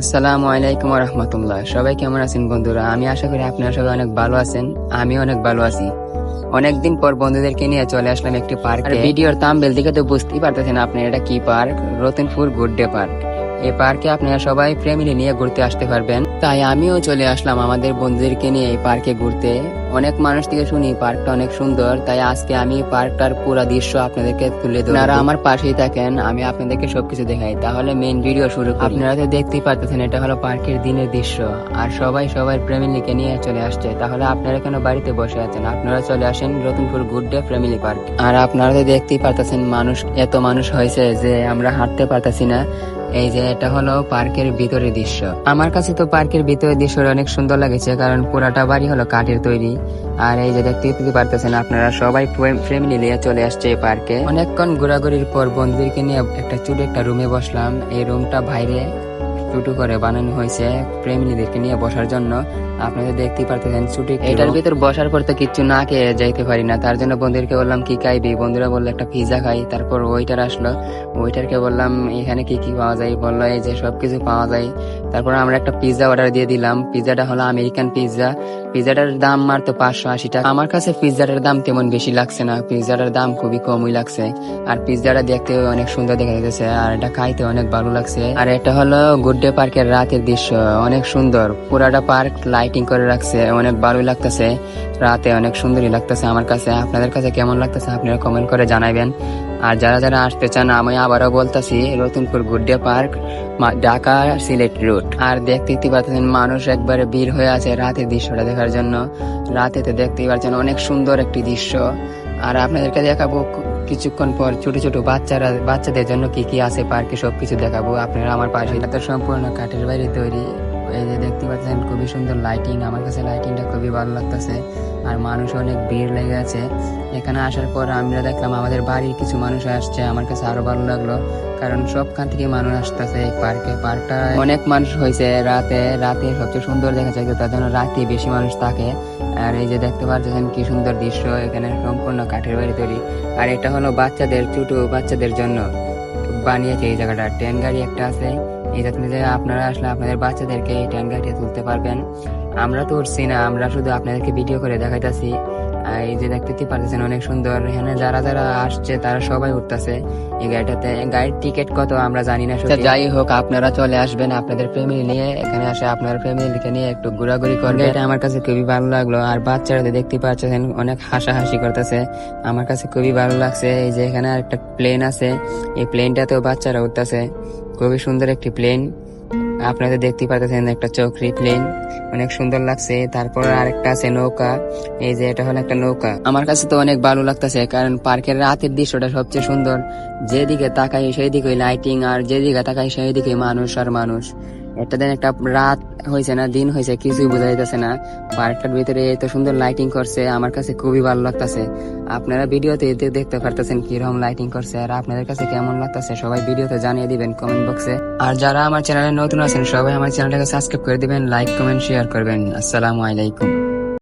আসসালামু আলাইকুম রহমতুল্লাহ সবাই কেমন আছেন বন্ধুরা? আমি আশা করি আপনারা সবাই অনেক ভালো আছেন আমি অনেক ভালো আছি। অনেকদিন পর বন্ধুদেরকে নিয়ে চলে আসলাম একটি পার্ক। ভিডিওর তাম্বেল দিকে তো বুঝতেই পারতেছেন আপনি এটা কি পার্ক? Ratanpur good day park. এই পার্কে আপনারা সবাই ফ্যামিলি নিয়ে ঘুরতে আসতে পারবেন। তাই আমিও চলে আসলাম আমাদের বন্ধুদেরকে নিয়ে এই পার্কে ঘুরতে। অনেক মানুষ থেকে শুনি পার্কটা অনেক সুন্দর, তাই আজকে আমি পার্কটার পুরো দৃশ্য আপনাদেরকে তুলে ধরবো। আপনারা আমার পাশেই থাকেন, আমি আপনাদেরকে সবকিছু দেখাই। তাহলে মেইন ভিডিও শুরু। আপনারা তো দেখতেই পাচ্ছেন এটা হলো পার্কের দিনের দৃশ্য। আর সবাই সবার ফ্যামিলিকে নিয়ে চলে আসছে। তাহলে আপনারা কেন বাড়িতে বসে আছেন? আপনারা চলে আসেন Ratanpur good day family park. আর আপনারা তো দেখতেই পারতেছেন, মানুষ, এত মানুষ হয়েছে যে আমরা হাঁটতে পারতেছি না। এই যে এটা হলো পার্কের ভিতরের দৃশ্য। আমার কাছে তো পার্কের ভিতরের দৃশ্য অনেক সুন্দর লাগেছে, কারণ পুরাটা বাড়ি হলো কাঠের তৈরি। আর এই যে দেখতে পারতেছেন আপনারা, সবাই ফ্যামিলি নিয়ে চলে আসছে এই পার্কে। অনেকক্ষণ ঘোরাঘুরির পর বন্ধুদেরকে নিয়ে একটা ছোট একটা রুমে বসলাম। এই রুমটা বাইরে টুটু করে বানানো হয়েছে ফ্যামিলিদেরকে নিয়ে বসার জন্য। আপনাদের দেখতেই পারতেছেন ছুটি এটার ভিতর বসার পর তো কিচ্ছু না খেয়ে যাইতে পারি না। তার জন্য বন্ধুদেরকে বললাম কি খাইবি? বন্ধুরা বলল একটা পিজা খাই। তারপর ওইটার আসলো। ওইটারকে বললাম এখানে কি কি পাওয়া যায়? বলল এই যে সবকিছু পাওয়া যায়। তারপর আমরা একটা পিজা অর্ডার দিয়ে দিলাম। পিজাটা হলো আমেরিকান পিজা পিজাটার দাম মাত্র পাঁচশো আশি টাকা। আমার কাছে পিজাটার দাম তেমন বেশি লাগছে না। পিজাটার দাম খুবই কমই লাগছে। আর পিজাটা দেখতে অনেক সুন্দর দেখা যাচ্ছে আর এটা খাইতে অনেক ভালো লাগছে। আর এটা হলো গুড্ডে পার্কের রাতের দৃশ্য, অনেক সুন্দর। পুরাটা পার্ক লাইটিং করে রাখছে, অনেক ভালোই লাগতেছে। রাতে অনেক সুন্দরই লাগতেছে আমার কাছে। আপনাদের কাছে কেমন লাগতেছে আপনারা কমেন্ট করে জানাবেন আর যারা যারা আসতে চান, আমি আবারও বলতেছি, Ratanpur good day park Dhaka Sylhet route আর দেখতে দেখতে পাচ্ছেন, মানুষ একবারে ভিড় হয়ে আছে রাতের দৃশ্যটা দেখার জন্য। রাতে তো দেখতেই পাচ্ছেন অনেক সুন্দর একটি দৃশ্য। আর আপনাদেরকে দেখাবো কিছুক্ষণ পর ছোট ছোট বাচ্চারা বাচ্চাদের জন্য কি কি আছে পার্কে সবকিছু দেখাবো। আপনারা আমার পাশে এটা সম্পূর্ণ কাঠের বাইরে তৈরি। এই যে দেখতে পাচ্ছেন, খুবই সুন্দর লাইটিং আমার কাছে লাইটিংটা খুবই ভালো লাগতেছে। আর মানুষ অনেক ভিড় লেগে আছে। এখানে আসার পর আমরা দেখলাম আমাদের বাড়ির কিছু মানুষ আসছে। আমার কাছে আরও ভালো লাগল। কারণ সবখান থেকে মানুষ আসতেছে এই পার্কে। পার্কটা অনেক মানুষ হয়েছে। রাতে রাতে সবচেয়ে সুন্দর দেখা যায় তার জন্য রাতে বেশি মানুষ থাকে। আর এই যে দেখতে পাচ্ছেন কি সুন্দর দৃশ্য, এখানে সম্পূর্ণ কাঠের বাড়ি তৈরি। আর এটা হলো বাচ্চাদের, ছোট বাচ্চাদের জন্য বানিয়েছে এই জায়গাটা। ট্রেন গাড়ি একটা আছে, এই যে আপনারা আসলে আপনাদের বাচ্চাদেরকে এই ট্রেন গাড়িতে তুলতে পারবেন। আমরা তো উঠছি না, আমরা শুধু আপনাদেরকে ভিডিও করে দেখাইতেছি। এই যে দেখতে পারতেছেন অনেক সুন্দর। এখানে যারা যারা আসছে তারা সবাই উঠতেছে। এই গাড়িটাতে গাড়ির টিকিট কত আমরা জানি না যাই হোক আপনারা চলে আসবেন আপনাদের ফ্যামিলি নিয়ে। এখানে আসে আপনার ফ্যামিলিকে নিয়ে একটু ঘোরাঘুরি করবেন এটা আমার কাছে খুবই ভালো লাগল। আর বাচ্চারা তো দেখতে পাচ্ছেন অনেক হাসাহাসি করতেছে। আমার কাছে খুবই ভালো লাগছে। এই যে এখানে একটা প্লেন আছে। এই প্লেনটাতেও বাচ্চারা উঠতেছে। খুবই সুন্দর একটি প্লেন আপনাদের দেখতে পাচ্ছেন একটা চকরি প্লেন অনেক সুন্দর লাগছে। তারপর আরেকটা আছে নৌকা, এই যে এটা হলো একটা নৌকা। আমার কাছে তো অনেক ভালো লাগতেছে, কারণ পার্কের রাতের দৃশ্যটা সবচেয়ে সুন্দর। যেদিকে তাকাই সেই দিকে লাইটিং আর যেদিকে তাকাই সেই দিকে মানুষ আর মানুষ। একটা দিন একটা রাত হয়েছে না, দিন হয়েছে, কিছুই বোঝা যাইতেছে না। পার্কটার ভিতরে এত সুন্দর লাইটিং করছে, আমার কাছে খুবই ভালো লাগতেছে। আপনারা ভিডিওতে দেখতে পারতেছেন কীরকম লাইটিং করছে, আর আপনাদের কাছে কেমন লাগতেছে সবাই ভিডিওতে জানিয়ে দিবেন কমেন্ট বক্সে আর যারা আমার চ্যানেলে নতুন আছেন, সবাই আমার চ্যানেলটাকে সাবস্ক্রাইব করে দিবেন লাইক কমেন্ট শেয়ার করবেন। আসসালামু আলাইকুম।